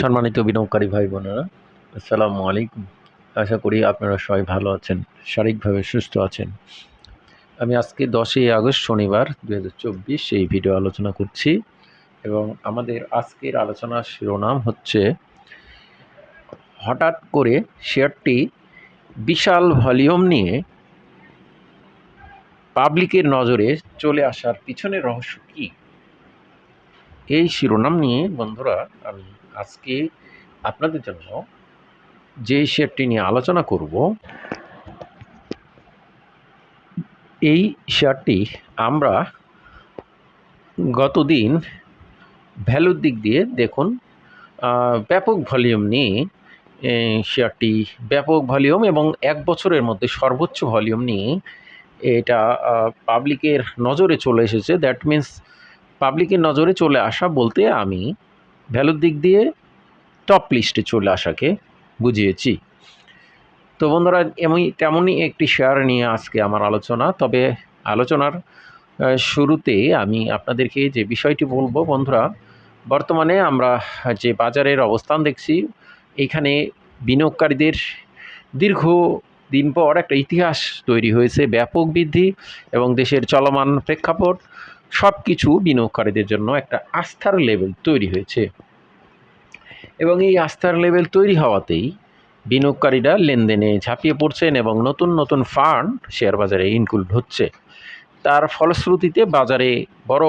সম্মানিত বিনিয়োগকারী ভাই বোনেরা, আসসালামু আলাইকুম। আশা করি আপনারা সবাই ভালো আছেন, শারীরিকভাবে সুস্থ আছেন। আমি আজকে দশই আগস্ট শনিবার দু হাজার চব্বিশ এই ভিডিও আলোচনা করছি এবং আমাদের আজকের আলোচনার শিরোনাম হচ্ছে, হঠাৎ করে শেয়ারটি বিশাল ভলিউম নিয়ে পাবলিকের নজরে চলে আসার পিছনে রহস্য কী? এই শিরোনাম নিয়ে বন্ধুরা, আমি আজকে আপনাদের জন্য যে শেয়ারটি নিয়ে আলোচনা করব, এই শেয়ারটি আমরা গতদিন ভ্যালুর দিক দিয়ে দেখুন ব্যাপক ভলিউম নিয়ে শেয়ারটি ব্যাপক ভলিউম এবং এক বছরের মধ্যে সর্বোচ্চ ভলিউম নিয়ে এটা পাবলিকের নজরে চলে এসেছে। দ্যাট মিন্স পাবলিকের নজরে চলে আসা বলতে আমি ভ্যালুর দিক দিয়ে টপ লিস্টে চলে আসাকে বুঝিয়েছি। তো বন্ধুরা এমনই তেমনই একটি শেয়ার নিয়ে আজকে আমার আলোচনা, তবে আলোচনার শুরুতে আমি আপনাদেরকে যে বিষয়টি বলব বন্ধুরা, বর্তমানে আমরা যে বাজারের অবস্থান দেখছি এইখানে বিনিয়োগকারীদের দীর্ঘ দিন পর একটা ইতিহাস তৈরি হয়েছে, ব্যাপক বৃদ্ধি এবং দেশের চলমান প্রেক্ষাপট। সব কিছু বিনিয়োগকারীদের জন্য একটা আস্থার লেভেল তৈরি হয়েছে। এবং এই আস্থার লেভেল তৈরি হওয়াতেই বিনিয়োগকারীরা লেনদেনে ঝাঁপিয়ে পড়ছেন এবং নতুন নতুন ফান্ড শেয়ার বাজারে ইনক্লুড হচ্ছে। তার ফলশ্রুতিতে বাজারে বড়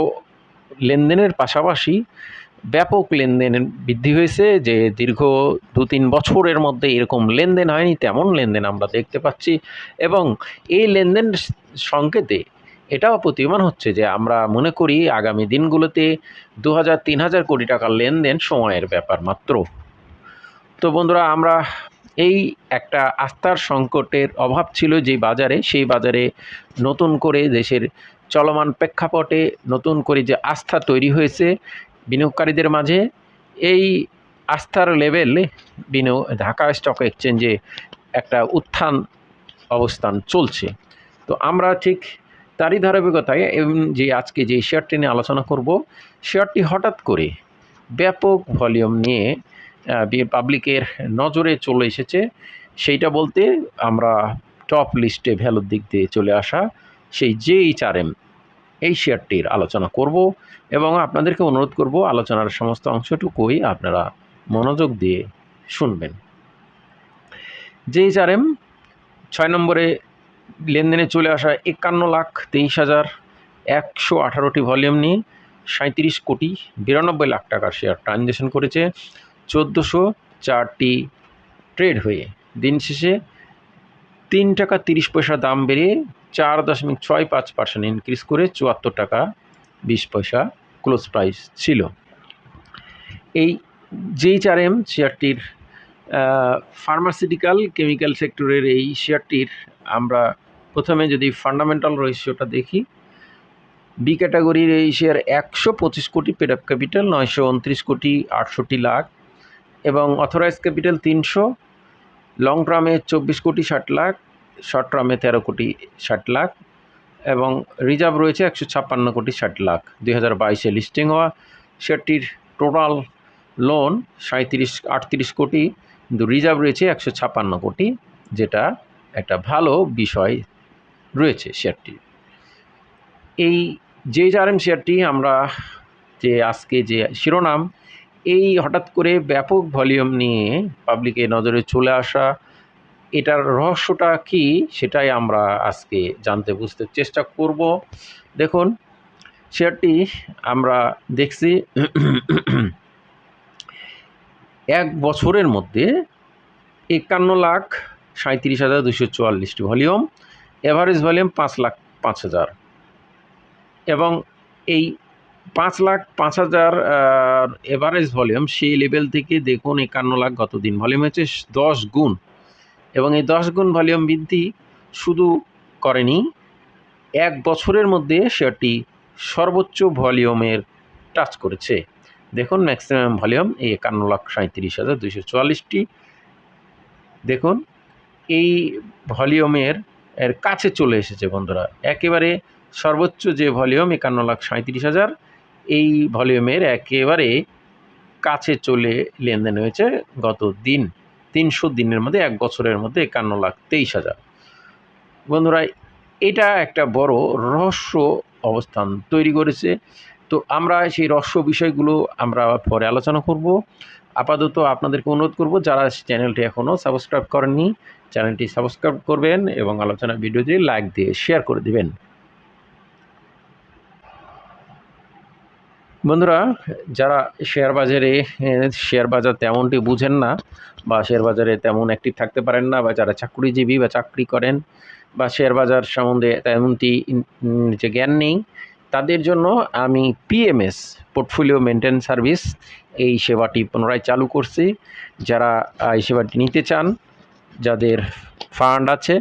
লেনদেনের পাশাপাশি ব্যাপক লেনদেন বৃদ্ধি হয়েছে, যে দীর্ঘ দু তিন বছরের মধ্যে এরকম লেনদেন হয়নি, তেমন লেনদেন আমরা দেখতে পাচ্ছি। এবং এই লেনদেন সংকেতে এটাও প্রতীয়মান হচ্ছে যে আমরা মনে করি আগামী দিনগুলোতে দু হাজার তিন হাজার কোটি টাকার লেনদেন সময়ের ব্যাপার মাত্র। তো বন্ধুরা, আমরা এই একটা আস্থার সংকটের অভাব ছিল যে বাজারে, সেই বাজারে নতুন করে দেশের চলমান প্রেক্ষাপটে নতুন করে যে আস্থা তৈরি হয়েছে বিনিয়োগকারীদের মাঝে, এই আস্থার লেভেলে বিনিয়োগ, ঢাকা স্টক এক্সচেঞ্জে একটা উত্থান অবস্থান চলছে। তো আমরা ঠিক তারই ধারাবাহিকতায় এবং যে আজকে যে শেয়ারটি নিয়ে আলোচনা করব শেয়ারটি হঠাৎ করে ব্যাপক ভলিউম নিয়ে পাবলিকের নজরে চলে এসেছে। সেইটা বলতে আমরা টপ লিস্টে ভ্যালুর দিক দিয়ে চলে আসা সেই জেইচ আর এম এই শেয়ারটির আলোচনা করব এবং আপনাদেরকে অনুরোধ করব আলোচনার সমস্ত অংশটুকুই আপনারা মনোযোগ দিয়ে শুনবেন। জেইচ আর এম ছয় নম্বরে লেনদেনে চলে আসা একান্ন লাখ তেইশ হাজার একশো আঠারোটি ভলিউম নিয়ে সাঁত্রিশ কোটি বিরানব্বই লাখ টাকার শেয়ার ট্রানজ্যাকশন করেছে চোদ্দোশো চারটি ট্রেড হয়ে। দিন শেষে তিন টাকা তিরিশ পয়সা দাম বেড়ে চার দশমিক ছয় পাঁচ পার্সেন্ট ইনক্রিজ করে চুয়াত্তর টাকা বিশ পয়সা ক্লোজ প্রাইস ছিল। এই যেই চার এম শেয়ারটির ফার্মাসিউটিক্যাল কেমিক্যাল সেক্টরের এই শেয়ারটির আমরা প্রথমে যদি ফান্ডামেন্টাল রেশিওটা দেখি বি ক্যাটাগরির এই শেয়ার একশো পঁচিশ কোটি পেড আপ ক্যাপিটাল নয়শো উনত্রিশ কোটি, আটষট্টি লাখ এবং অথরাইজ ক্যাপিটাল তিনশো লং টার্মে চব্বিশ কোটি, ষাট লাখ শর্ট টার্মে তেরো কোটি, ষাট লাখ এবং রিজার্ভ রয়েছে একশো ছাপ্পান্ন কোটি, ষাট লাখ। দুই হাজার বাইশে লিস্টিং হওয়া শেয়ারটির টোটাল লোন সাঁত্রিশ আটত্রিশ কোটি, কিন্তু রিজার্ভ রয়েছে একশো ছাপ্পান্ন কোটি, যেটা একটা ভালো বিষয় রয়েছে শেয়ারটি। এই যে জারএম শেয়ারটি আমরা যে আজকে যে শিরোনাম, এই হঠাৎ করে ব্যাপক ভলিউম নিয়ে পাবলিকের নজরে চলে আসা, এটার রহস্যটা কি সেটাই আমরা আজকে জানতে বুঝতে চেষ্টা করব। দেখুন, শেয়ারটি আমরা দেখছি এক বছরের মধ্যে একান্ন লাখ সাঁত্রিশ হাজার দুশো চুয়াল্লিশটি ভলিউম। এভারেজ ভলিউম পাঁচ লাখ পাঁচ হাজার। এবং এই পাঁচ লাখ পাঁচ হাজার এভারেজ ভলিউম সেই লেভেল থেকে দেখুন একান্ন লাখ গত দিন ভলিউম হচ্ছে দশ গুণ। এবং এই দশ গুণ ভলিউম বৃদ্ধি শুধু করেনি, এক বছরের মধ্যে শেয়ারটি সর্বোচ্চ ভলিউমের টাচ করেছে। দেখুন ম্যাক্সিমাম ভলিউম এই একান্ন লাখ সাঁত্রিশ হাজার দুশো চুয়াল্লিশটি। দেখুন এই ভলিউমের, এর কাছে চলে এসেছে বন্ধুরা। একেবারে সর্বোচ্চ যে ভলিউম, একান্ন লাখ সাঁত্রিশ হাজার, এই ভলিউমের একেবারে কাছে চলে লেনদেন হয়েছে গত দিন তিনশো দিনের মধ্যে, এক বছরের মধ্যে একান্ন লাখ তেইশ হাজার। বন্ধুরা, এটা একটা বড় রহস্য অবস্থান তৈরি করেছে। তো আমরা সেই রহস্য বিষয়গুলো আমরা পরে আলোচনা করব। আপাতত আপনাদেরকে অনুরোধ করব, যারা চ্যানেলটি এখনও সাবস্ক্রাইব করেননি চ্যানেলটি সাবস্ক্রাইব করবেন এবং আলোচনা ভিডিওটি লাইক দিয়ে শেয়ার করে দিবেন। বন্ধুরা, যারা শেয়ার বাজারে শেয়ার বাজার তেমনটি বুঝেন না বা শেয়ার বাজারে তেমন অ্যাক্টিভ থাকতে পারেন না বা যারা চাকরিজীবী বা চাকরি করেন বা শেয়ার বাজার সম্বন্ধে তেমনটি যে জ্ঞান নেই, তাদের জন্য আমি পিএমএস পোর্টফোলিও মেনটেন সার্ভিস এই সেবাটি পুনরায় চালু করছি। যারা এই সেবাটি নিতে চান যাদের ফান্ড আছে,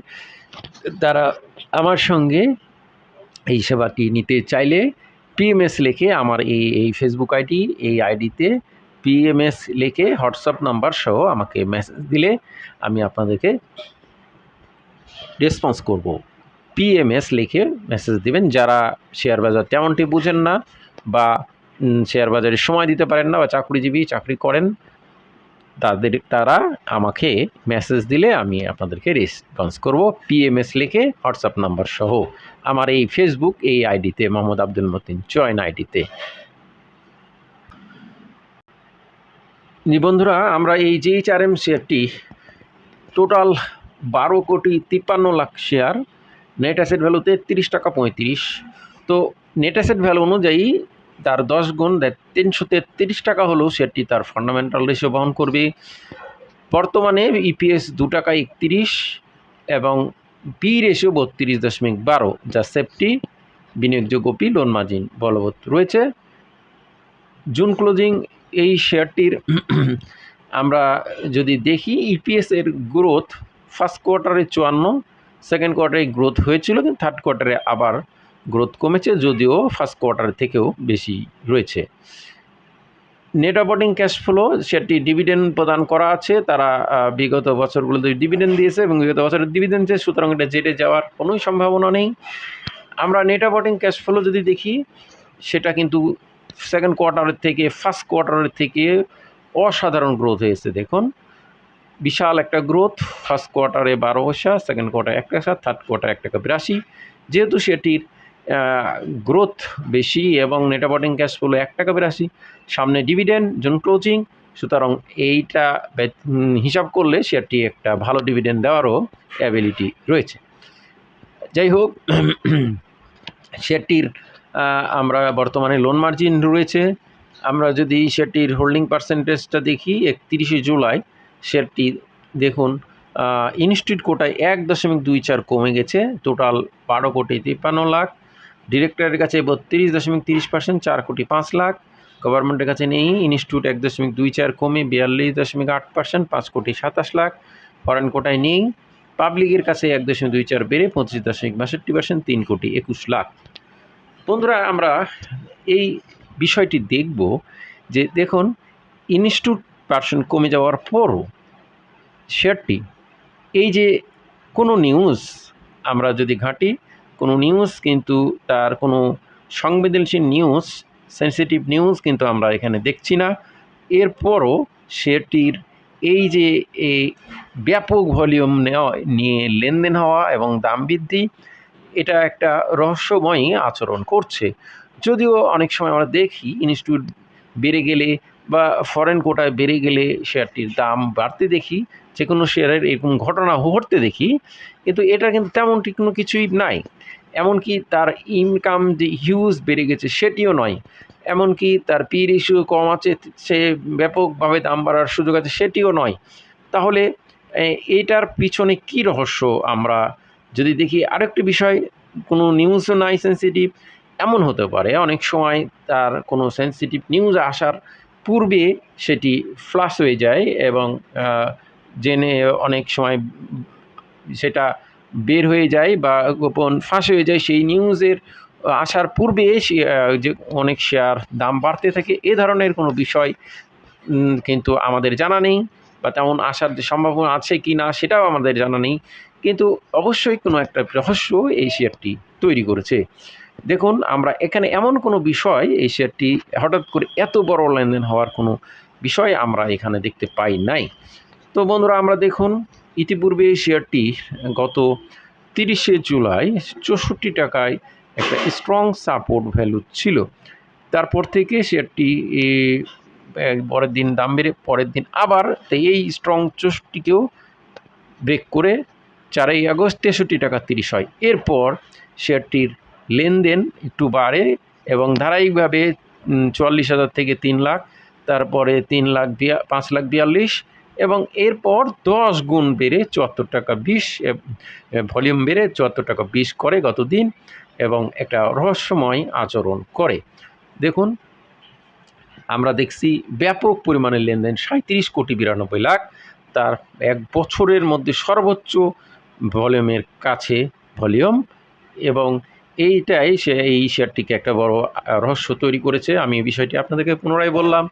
তারা আমার সঙ্গে এই সেবাটি নিতে চাইলে পিএমএস লিখে আমার এই এই ফেসবুক আইডি এই আইডিতে পিএমএস লিখে হোয়াটসঅ্যাপ নাম্বার সহ আমাকে মেসেজ দিলে আমি আপনাদেরকে রেসপন্স করব। পিএমএস লিখে মেসেজ দিবেন। যারা শেয়ার বাজার তেমনটি বুঝেন না বা শেয়ার বাজারে সময় দিতে পারেন না বা চাকরিজীবী চাকরি করেন তাদের, তারা আমাকে মেসেজ দিলে আমি আপনাদেরকে রেসপন্স করব। পিএমএস লিখে হোয়াটসঅ্যাপ নাম্বার সহ। আমার এই ফেসবুক এই আইডিতে মোহাম্মদ আব্দুল মতিন জয়েন আইডিতে নিবন্ধুরা আমরা এই যে এইচ আর এম শেয়ারটি টোটাল বারো কোটি তিপ্পান্ন lakh share net asset value তেত্রিশ টাকা পঁয়ত্রিশ। তো নেট অ্যাসেট ভ্যালু অনুযায়ী তার দশ গুণ তিনশো তেত্রিশ টাকা হলেও শেয়ারটি তার ফান্ডামেন্টাল রেশিও বহন করবে। বর্তমানে ইপিএস দু টাকা একত্রিশ এবং পি রেশিও বত্রিশ দশমিক বারো, যা সেফটি বিনিয়োগযোগ্য পি লোন মার্জিন বলবৎ রয়েছে। জুন ক্লোজিং এই শেয়ারটির আমরা যদি দেখি ইপিএস এর গ্রোথ ফার্স্ট কোয়ার্টারে চুয়ান্ন সেকেন্ড কোয়ার্টারে গ্রোথ হয়েছিল, কিন্তু থার্ড কোয়ার্টারে আবার গ্রোথ কমেছে যদিও ফার্স্ট কোয়ার্টার থেকেও বেশি রয়েছে। নেট অপারেটিং ক্যাশ ফ্লো সেটি ডিভিডেন্ড প্রদান করা আছে। তারা বিগত বছরগুলোতে ডিভিডেন্ড দিয়েছে এবং বিগত বছরের ডিভিডেন্ড দিয়েছে সুতরাং এটা জেটে যাওয়ার কোনোই সম্ভাবনা নেই। আমরা নেট অপারেটিং ক্যাশ ফ্লো যদি দেখি, সেটা কিন্তু সেকেন্ড কোয়ার্টারের থেকে ফার্স্ট কোয়ার্টারের থেকে অসাধারণ গ্রোথ হয়েছে, দেখুন। বিশাল একটা গ্রোথ ফার্স্ট কোয়ার্টারে বারো পয়সা সেকেন্ড কোয়ার্টার এক টাকা থার্ড কোয়ার্টার এক টাকা বিরাশি। যেহেতু সেটির গ্রোথ বেশি এবং নেট অপারেটিং ক্যাশ ফ্লো এক টাকা বিরাশি সামনে ডিভিডেন্ড জোন ক্লোজিং সুতরাং এইটা হিসাব করলে শেয়ারটি একটা ভালো ডিভিডেন্ড দেওয়ারও অ্যাবিলিটি রয়েছে। যাই হোক শেয়ারটির আমরা বর্তমানে লোন মার্জিন রয়েছে। আমরা যদি শেয়ারটির হোল্ডিং পার্সেন্টেজটা দেখি, একত্রিশে জুলাই শেয়ারটি দেখুন ইনস্টিটিউট কোটায় এক দশমিক দুই চার কমে গেছে। টোটাল বারো কোটি তিপ্পান্ন লাখ। ডিরেক্টরের কাছে বত্রিশ দশমিক তিরিশ পার্সেন্ট চার কোটি পাঁচ লাখ। গভর্নমেন্টের কাছে নেই ইনস্টিটিউট এক দশমিক দুই চার কমে বিয়াল্লিশ দশমিক আট পার্সেন্ট পাঁচ কোটি সাতাশ লাখ। ফরেন কোটায় নেই পাবলিকের কাছে এক দশমিক দুই চার বেড়ে পঁচিশ দশমিক বাষট্টি পার্সেন্ট তিন কোটি একুশ লাখ। বন্ধুরা, আমরা এই বিষয়টি দেখব যে দেখুন ইনস্টিটিউট পার্সেন্ট কমে যাওয়ার পরও শেয়ারটি, এই যে কোনো নিউজ আমরা যদি ঘাঁটি কোনো নিউজ কিন্তু তার কোনো সংবেদনশীল নিউজ সেন্সিটিভ নিউজ কিন্তু আমরা এখানে দেখছি না। এরপরও শেয়ারটির এই যে এই ব্যাপক ভলিউম নেওয়া, নিয়ে লেনদেন হওয়া এবং দাম বৃদ্ধি, এটা একটা রহস্যময়ী আচরণ করছে। যদিও অনেক সময় আমরা দেখি ইনস্টিটিউট বেড়ে গেলে বা ফরেন কোটায় বেড়ে গেলে শেয়ারটির দাম বাড়তে দেখি যে কোনো শেয়ারের এরকম ঘটনা ঘটতে দেখি, কিন্তু এটা কিন্তু তেমনটি কোনো কিছুই নাই। এমনকি তার ইনকাম যে হিউজ বেড়ে গেছে সেটিও নয়। এমনকি তার পি রেশিও কম আছে, সে ব্যাপকভাবে দাম বাড়ার সুযোগ আছে সেটিও নয়। তাহলে এইটার পিছনে কি রহস্য আমরা যদি দেখি? আরেকটি বিষয়, কোনো নিউজও নাই সেন্সিটিভ এমন হতে পারে। অনেক সময় তার কোনো সেন্সিটিভ নিউজ আসার পূর্বে সেটি ফ্লাশ হয়ে যায় এবং জেনে অনেক সময় সেটা বের হয়ে যায় বা গোপন ফাঁস হয়ে যায়, সেই নিউজের আসার পূর্বে যে অনেক শেয়ার দাম বাড়তে থাকে, এ ধরনের কোনো বিষয় কিন্তু আমাদের জানা নেই বা তেমন আসার সম্ভাবনা আছে কি না সেটাও আমাদের জানা নেই। কিন্তু অবশ্যই কোনো একটা রহস্য এই শেয়ারটি তৈরি করেছে। দেখুন, আমরা এখানে এমন কোনো বিষয়, এই শেয়ারটি হঠাৎ করে এত বড় লেনদেন হওয়ার কোনো বিষয় আমরা এখানে দেখতে পাই নাই। তো বন্ধুরা, আমরা দেখুন ইতিপূর্বে এই শেয়ারটি গত তিরিশে জুলাই চৌষট্টি টাকায় একটা স্ট্রং সাপোর্ট ভ্যালু ছিল। তারপর থেকে শেয়ারটি পরের দিন দাম বেড়ে, পরের দিন আবার এই স্ট্রং চৌষট্টিকেও ব্রেক করে চারই আগস্ট তেষট্টি টাকা তিরিশ হয়। এরপর শেয়ারটির লেনদেন একটু বাড়ে এবং ধারাবাহিকভাবে চুয়াল্লিশ হাজার থেকে তিন লাখ, তারপরে তিন লাখ বিয়া, পাঁচ লাখ বিয়াল্লিশ এবং এরপর দশ গুণ বেড়ে চুয়াত্তর টাকা বিশ ভলিউম বেড়ে চুয়াত্তর টাকা বিশ করে গত দিন এবং একটা রহস্যময় আচরণ করে। দেখুন, আমরা দেখছি ব্যাপক পরিমাণে লেনদেন সাঁত্রিশ কোটি বিরানব্বই লাখ। তার এক বছরের মধ্যে সর্বোচ্চ ভলিউমের কাছে ভলিউম এবং এইটাই সে, এই শেয়ারটিকে একটা বড় রহস্য তৈরি করেছে। আমি এই বিষয়টি আপনাদেরকে পুনরায় বললাম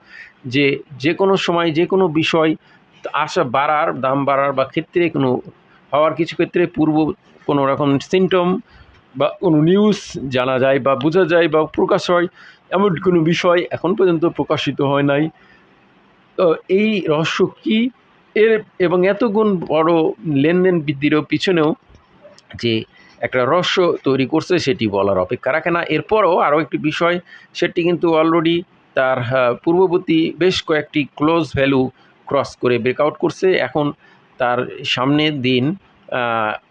যে যে কোনো সময় যে কোনো বিষয় আশা বাড়ার, দাম বাড়ার বা ক্ষেত্রে কোনো হওয়ার কিছু ক্ষেত্রে পূর্ব কোনো রকম সিমটম বা কোনো নিউজ জানা যায় বা বোঝা যায় বা প্রকাশ হয়, এমন কোনো বিষয় এখন পর্যন্ত প্রকাশিত হয় নাই। তো এই রহস্য কী? এর এবং এত গুণ বড় লেনদেন বৃদ্ধিরও পিছনেও যে একটা রহস্য তৈরি করছে সেটি বলার অপেক্ষা রাখে না। এরপরও আরও একটি বিষয়, সেটি কিন্তু অলরেডি তার পূর্ববর্তী বেশ কয়েকটি ক্লোজ ভ্যালু ক্রস করে ব্রেকআউট করছে। এখন তার সামনের দিন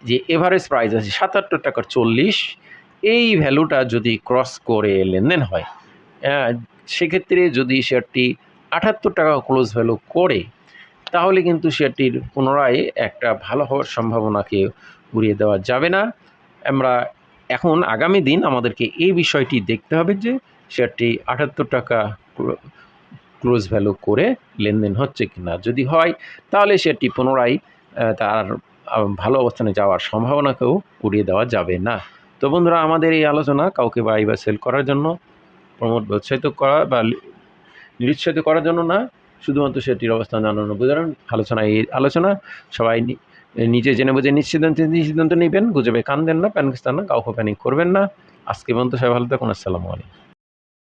যে এভারেজ প্রাইস আছে সাতাত্তর টাকার চল্লিশ, এই ভ্যালুটা যদি ক্রস করে লেনদেন হয় সেক্ষেত্রে যদি শেয়ারটি আটাত্তর টাকা ক্লোজ ভ্যালু করে, তাহলে কিন্তু শেয়ারটির পুনরায় একটা ভালো হওয়ার সম্ভাবনাকে উড়িয়ে দেওয়া যাবে না। আমরা এখন আগামী দিন আমাদেরকে এই বিষয়টি দেখতে হবে যে শেয়ারটি আটাত্তর টাকা ক্লোজ ভ্যালু করে লেনদেন হচ্ছে কি না যদি হয়, তাহলে সেটি পুনরায় তার ভালো অবস্থানে যাওয়ার সম্ভাবনাকেও উড়িয়ে দেওয়া যাবে না। তো বন্ধুরা, আমাদের এই আলোচনা কাউকে বাই বা সেল করার জন্য প্রমোট উৎসাহিত করা বা নিরুৎসাহিত করার জন্য না, শুধুমাত্র সেটির অবস্থান জানানো বোঝানোর আলোচনা এই আলোচনা, সবাই নিজে জেনে বুঝে নিশ্চিন্ত সিদ্ধান্ত নেবেন, গুজবে কান দেন না, প্যানিক না, কাউকে প্যানিক করবেন না। আজকে পর্যন্ত সবাই ভালো থাকুন, আসসালামু আলাইকুম।